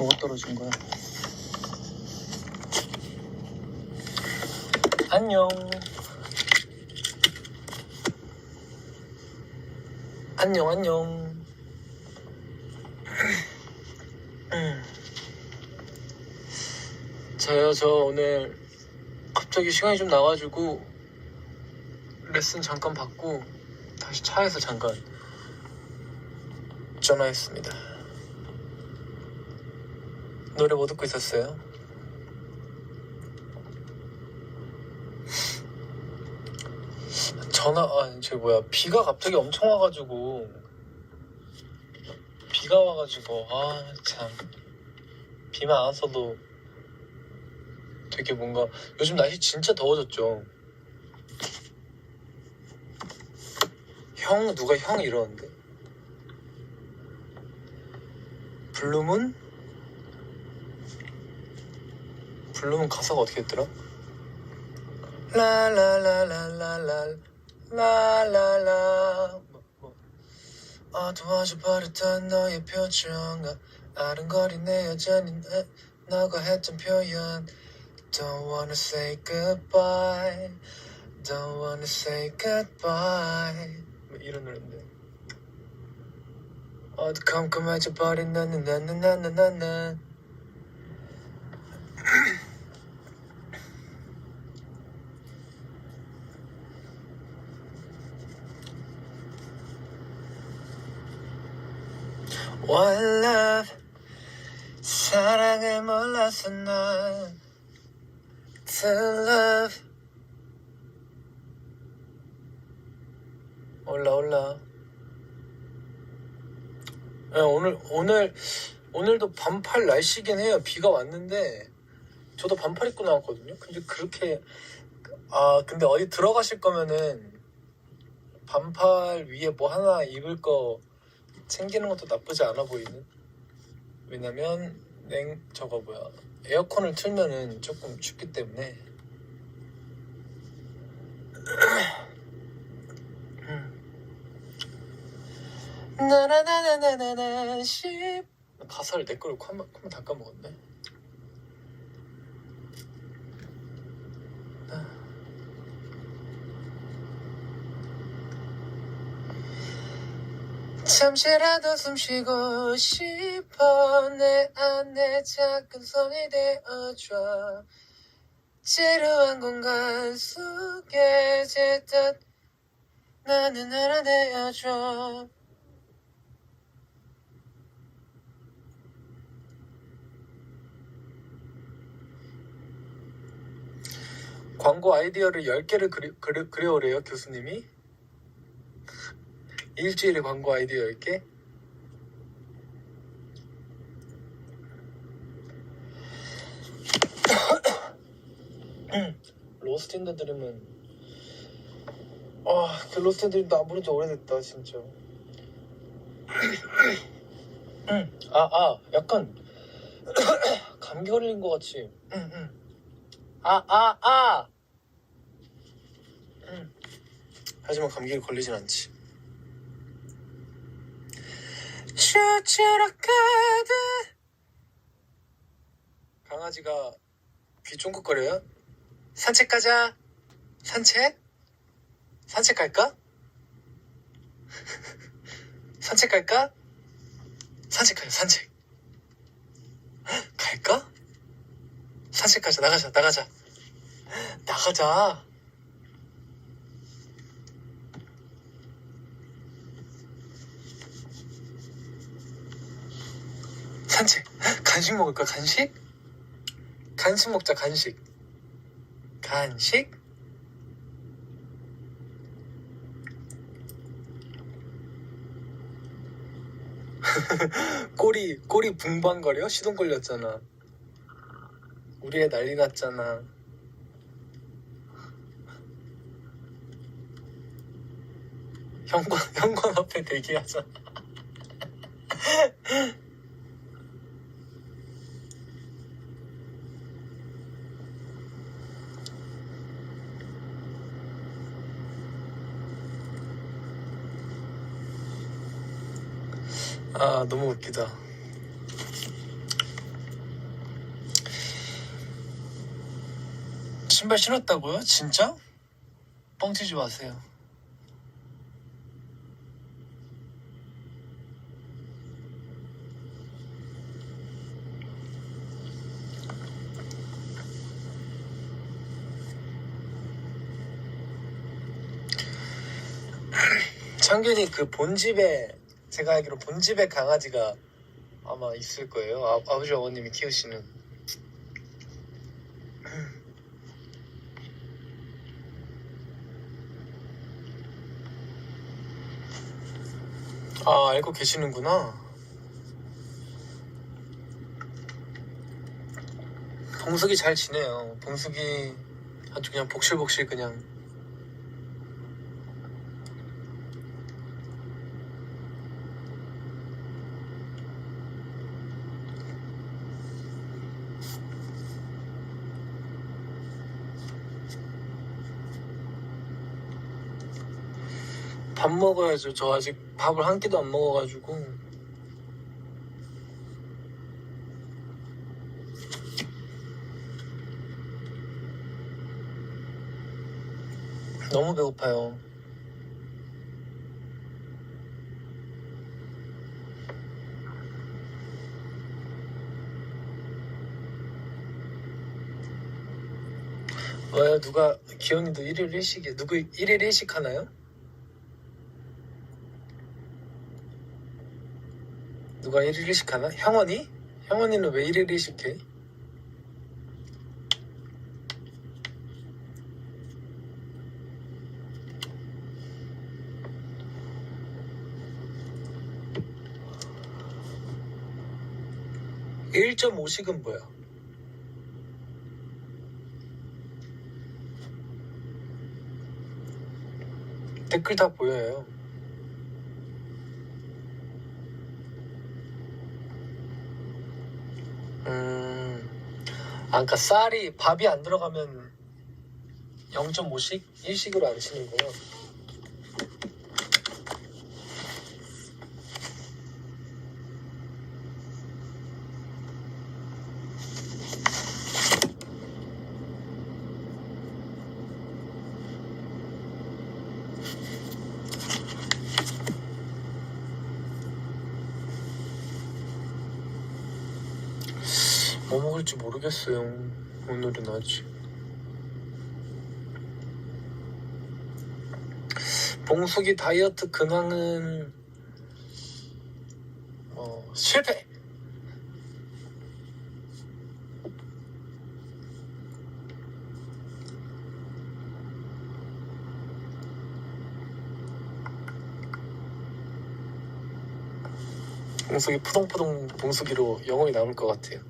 뭐가 떨어진 거야? 안녕. 안녕, 안녕. 음. 저요, 저 오늘 갑자기 시간이 좀 나가지고 레슨 잠깐 받고 다시 차에서 잠깐 전화했습니다. 노래 뭐 듣고 있었어요? 전화 아 저기 뭐야. 비가 갑자기 엄청 와가지고. 비가 와가지고. 아 참. 비만 안 왔어도 되게 뭔가 요즘 날씨 진짜 더워졌죠. 형 누가 형 이러는데? 블루문 블루문 가사가 어떻게 했더라? 라라라라라라 라라라. 어두워져 버렸던 너의 표정과 아른거린 내 여전히 내, 너가 했던 표현. Don't wanna say goodbye. Don't wanna say goodbye. 뭐 이런 노래인데. 어두컴컴해져 버린 나는 나는 나는 나는 One love. 사랑을 몰라서 난 To love. 올라 올라. 네, 오늘 오늘 오늘도 반팔 날씨긴 해요. 비가 왔는데 저도 반팔 입고 나왔거든요. 근데 그렇게 아 근데 어디 들어가실 거면은 반팔 위에 뭐 하나 입을 거 챙기는 것도 나쁘지 않아 보이는. 왜냐면 냉 저거 뭐야 에어컨을 틀면은 조금 춥기 때문에. 나나나나나나나 십 가사를 내 거를 컴만 컴만 다 까먹었네. 잠시라도 숨 쉬고 싶어 내 안에 작은 손이 되어줘. 지루한 공간 속에 제듯 나는 알아내어줘. 광고 아이디어를 10개를 그리, 그려, 그려오래요 교수님이 일주일에 광고 아이디어 10개? 로스틴더 들으면 아, 그 로스틴더 들으면 안 부른 지 오래됐다 진짜 아, 아, 약간 감기 걸린 것 같이 아, 아, 아 음. 하지만 감기에 걸리진 않지 슈츠라카드 강아지가 귀 쫑긋거려요? 산책 가자 산책? 산책 갈까? 산책 갈까? 산책 가자 산책 갈까? 산책 가자 나가자 나가자 나가자 산책 간식 먹을까 간식? 간식 먹자 간식 간식? 꼬리 꼬리 붕방거려? 시동 걸렸잖아 우리 애 난리 났잖아 현관 현관 앞에 대기하잖 아 너무 웃기다. 신발 신었다고요? 진짜? 뻥치지 마세요. 창균이 그 본집에 제가 알기로 본집에 강아지가 아마 있을 거예요. 아, 아버지 어머님이 키우시는. 아 알고 계시는구나. 봉숙이 잘 지내요. 봉숙이 아주 그냥 복실복실 그냥 밥 먹어야죠. 저 아직 밥을 한 끼도 안 먹어가지고. 너무 배고파요. 왜요? 누가 기현이도 1일 1식이에 누구 1일 1식 하나요? 누가 1일 1식 하나? 형원이? 형원이는 왜 1일 1식 해? (1.5식은) 뭐야? 댓글 다 보여요. 음, 아, 그러니까 쌀이 밥이 안 들어가면 0.5식, 1식으로 안 치는구나. 뭐 먹을지 모르겠어요. 오늘은 아직. 봉숙이 다이어트 근황은 어, 실패. 봉숙이 푸동푸동 봉숙이로 영혼이 남을 것 같아요.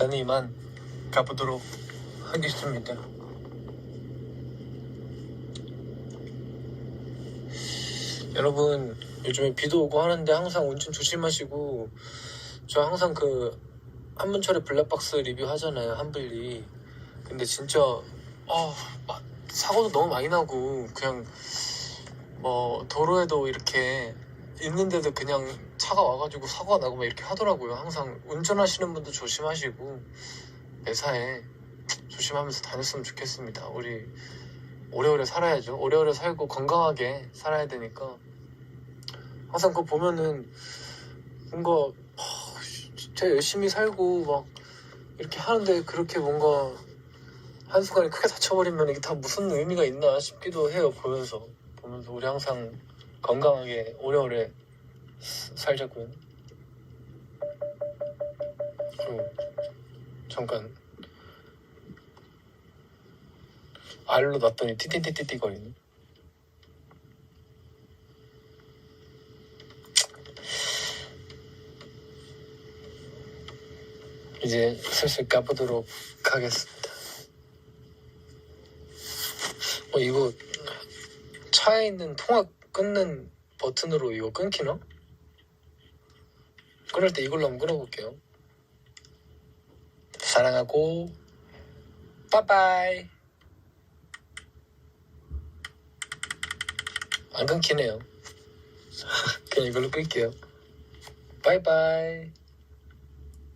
저는 이만 가보도록 하겠습니다. 여러분 요즘에 비도 오고 하는데 항상 운전 조심하시고 저 항상 그 한문철의 블랙박스 리뷰 하잖아요 한블리 근데 진짜 아 마- 사고도 너무 많이 나고 그냥 뭐 도로에도 이렇게 있는데도 그냥 차가 와가지고 사고가 나고 막 이렇게 하더라고요. 항상 운전하시는 분도 조심하시고 매사에 조심하면서 다녔으면 좋겠습니다. 우리 오래오래 살아야죠. 오래오래 살고 건강하게 살아야 되니까 항상 그거 보면은 뭔가 하, 진짜 열심히 살고 막 이렇게 하는데 그렇게 뭔가 한순간에 크게 다쳐버리면 이게 다 무슨 의미가 있나 싶기도 해요. 보면서 보면서 우리 항상 건강하게 오래오래 스- 살자고요. 그리고 잠깐 알로 놨더니 띠띠띠띠띠 거리네. 이제 슬슬 까보도록 하겠습니다. 어 이거 차에 있는 통화 끊는 버튼으로 이거 끊기나? 끊을 때 이걸로 한번 끊어볼게요. 사랑하고 빠빠이 안 끊기네요. 그냥 이걸로 끊을게요. 빠이빠이!